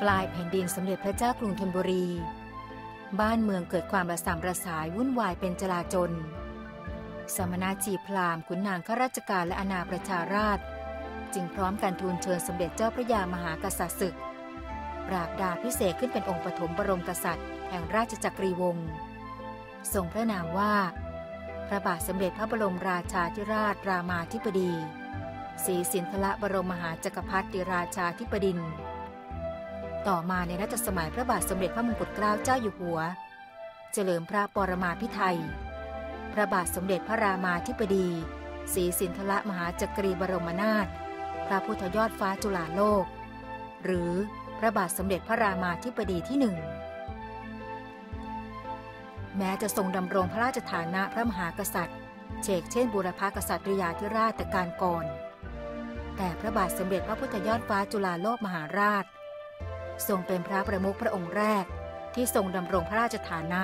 ปลายแผ่นดินสมเด็จพระเจ้ากรุงธนบุรี บ้านเมืองเกิดความระสำระสายวุ่นวายเป็นจลาจล สมณจีพราหมณ์ขุนนางข้าราชการและอาณาประชาราช จึงพร้อมกันทูลเชิญสมเด็จเจ้าพระยามหากษัตริย์ศึก ปราบดาพิเศษขึ้นเป็นองค์ปฐมบรมกษัตริย์ แห่งราชจักรีวงศ์ทรงพระนามว่า พระบาทสมเด็จพระบรมราชาธิราชรามาธิบดีศรีสินธละบรมมหาจักรพรรดิราชาธิบดิน ต่อมาในรัชสมัยพระบาทสมเด็จพระมงกุฎเกล้าเจ้าอยู่หัว เฉลิมพระปรมาภิไธยพระบาทสมเด็จพระรามาธิบดีศรีสินธละมหาจักรีบรมนาถ พระพุทธยอดฟ้าจุฬาโลก หรือพระบาทสมเด็จพระรามาธิบดีที่หนึ่ง แม้จะทรงดำรงพระราชฐานะพระมหากษัตริย์ เชกเช่นบูรพากษัตริยาธิราชแต่การก่อน แต่พระบาทสมเด็จพระพุทธยอดฟ้าจุฬาโลกมหาราช ทรงเป็นพระประมุขพระองค์แรก ที่ทรงดำรงพระราชฐานะ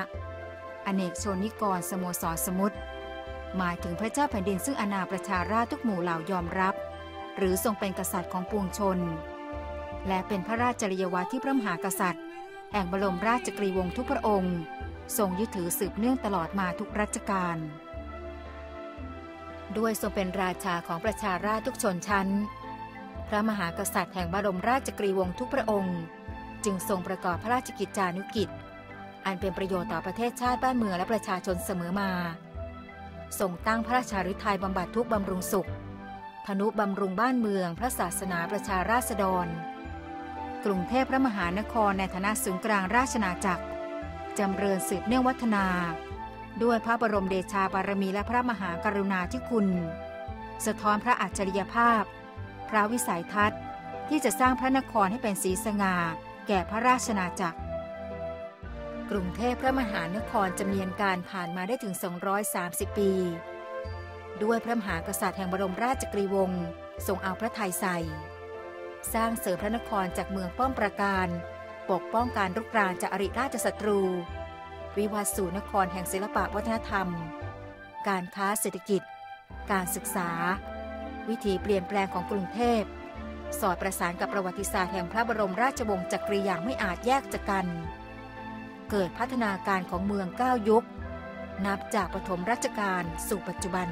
อเนกชนนิกรสโมสรสมุทรหมายถึงพระเจ้าแผ่นดินซึ่งอาณาประชาราชทุกหมู่เหล่ายอมรับ หรือทรงเป็นกษัตริย์ของปวงชน และเป็นพระราชจริยวัตรที่พระมหากษัตริย์ แห่งบรมราชกรีวงศ์ทุกพระองค์ ทรงยึดถือสืบเนื่องตลอดมาทุกรัชกาลด้วยทรงเป็นราชาของประชาราชทุกชนชั้น พระมหากษัตริย์แห่งบรมราชกรีวงศ์ทุกพระองค์ จึงทรงประกอบพระราชกิจจานุกิจ อันเป็นประโยชน์ต่อประเทศชาติบ้านเมืองและประชาชนเสมอมา ทรงตั้งพระราชาฤทัยบำบัดทุกบำรุงสุข ธนุบำรุงบ้านเมือง พระศาสนาประชาราษฎร กรุงเทพพระมหานครในฐานะศูนย์กลางราชนาจักรจำเริญสืบเนื่องวัฒนา ด้วยพระบรมเดชาบารมีและพระมหากรุณาธิคุณ สะท้อนพระอัจฉริยภาพ พระวิสัยทัศน์ที่จะสร้างพระนครให้เป็นสีสง่า แก่พระราชนาจักร กรุงเทพพระมหานครจำเนียนการผ่านมาได้ถึง 230 ปี ด้วยพระมหากษัตริย์แห่งบรมราชกรีวงศ์ทรงเอาพระทัยใส่ สร้างเสริมพระนครจากเมืองป้อมประการ ปกป้องการรุกรานจากอริราชศัตรู วิวัฒสู่นครแห่งศิลปะวัฒนธรรม การค้าเศรษฐกิจ การศึกษา วิถีเปลี่ยนแปลงของกรุงเทพ สอดประสานกับประวัติศาสตร์แห่งพระบรมราชวงศ์จักรีอย่างไม่อาจแยกจากกัน เกิดพัฒนาการของเมืองก้าวยุค นับจากปฐมรัชกาลสู่ปัจจุบัน